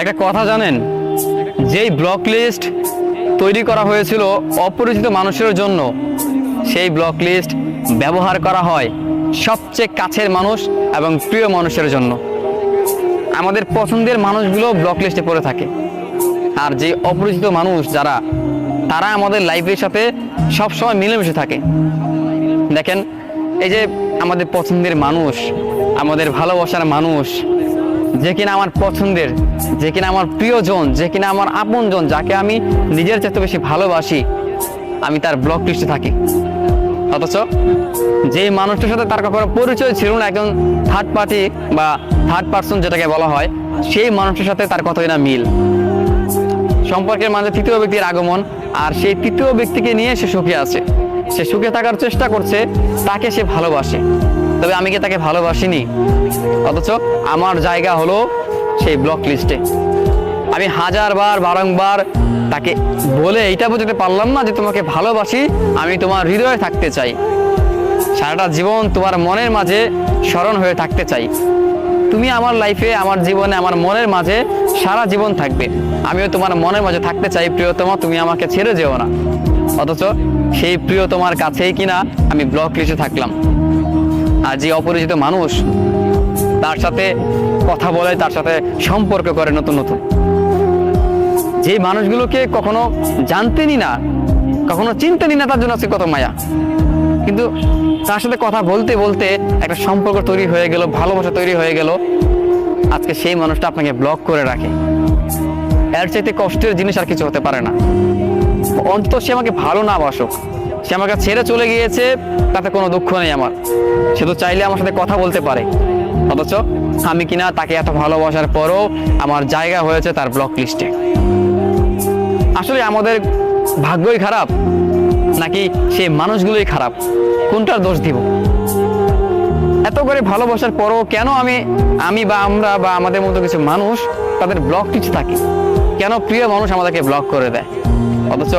একটা কথা জানেন? যেই ব্লক লিস্ট তৈরি করা হয়েছিল অপরিচিত মানুষের জন্য, সেই ব্লক লিস্ট ব্যবহার করা হয় সবচেয়ে কাছের মানুষ এবং প্রিয় মানুষের জন্য। আমাদের পছন্দের মানুষগুলো ব্লক লিস্টে পড়ে থাকে। আর যে অপরিচিত মানুষ যারা, তারা আমাদের লাইফের সাথে সবসময় মিলেমিশে থাকে। দেখেন, এই যে আমাদের পছন্দের মানুষ, আমাদের ভালোবাসার মানুষ যে কিনা আমার পছন্দের, যে কিনা আমার প্রিয়জন, যে কিনা আমার আপনজন, যাকে আমি নিজের চাইতে বেশি ভালোবাসি, আমি তার ব্লক লিস্টে থাকি। অথচ যে মানুষটার সাথে তার কখনো পরিচয় ছিল না, একজন থার্ড পার্টি বা থার্ড পার্সন যেটাকে বলা হয়, সেই মানুষটার সাথে তার কতই না মিল। সম্পর্কের মাঝে তৃতীয় ব্যক্তির আগমন, আর সেই তৃতীয় ব্যক্তিকে নিয়ে সে সুখে আছে। সে সুখে থাকার চেষ্টা করছে, তাকে সে ভালোবাসে। তবে আমি কি তাকে ভালোবাসিনি? অথচ আমার জায়গা হলো সেই ব্লক লিস্টে আমি হাজারবার, বারংবার তাকে বলে এইটা বোঝাতে পারলাম না যে তোমাকে ভালোবাসি, আমি তোমার হৃদয়ে থাকতে চাই। সারাটা জীবন তোমার মনের মাঝে স্মরণ হয়ে থাকতে চাই। তুমি আমার লাইফে আমার জীবনে, আমার মনের মাঝে সারা জীবন থাকবে। আমিও তোমার মনের মাঝে থাকতে চাই, প্রিয়তমা, তুমি আমাকে ছেড়ে যেও না। অথচ সেই প্রিয়তমার কাছেই কিনা আমি ব্লক লিস্টে থাকলাম। আর যে অপরিচিত মানুষ, তার সাথে কথা বলে, তার সাথে সম্পর্ক করে নতুন নতুন। যে মানুষগুলোকে কখনো জানতেনই না, কখনো চিনতেনই না তার জন্য আজকে কত মায়া। কিন্তু তার সাথে কথা বলতে বলতে একটা সম্পর্ক তৈরি হয়ে গেল, ভালোবাসা তৈরি হয়ে গেল। আজকে সেই মানুষটা আপনাকে ব্লক করে রাখে। এর চাইতে কষ্টের জিনিস আর কিছু হতে পারে না। অন্তত সে আমাকে ভালো না বাসুক। সে আমার কাছে ছেড়ে চলে গিয়েছে, তাতে কোনো দুঃখ নেই আমার। সে তো চাইলে আমার সাথে কথা বলতে পারে। অথচ আমি কিনা তাকে এত ভালোবাসার পরও আমার জায়গা হয়েছে তার ব্লক লিস্টে আসলে আমাদের ভাগ্যই খারাপ, নাকি সেই মানুষগুলোই খারাপ? কোনটার দোষ দিব? এত করে ভালোবাসার পরও কেন আমি আমি বা আমরা বা আমাদের মতো কিছু মানুষ তাদের ব্লক লিস্টে থাকি? কেন প্রিয় মানুষ আমাদেরকে ব্লক করে দেয়? অথচ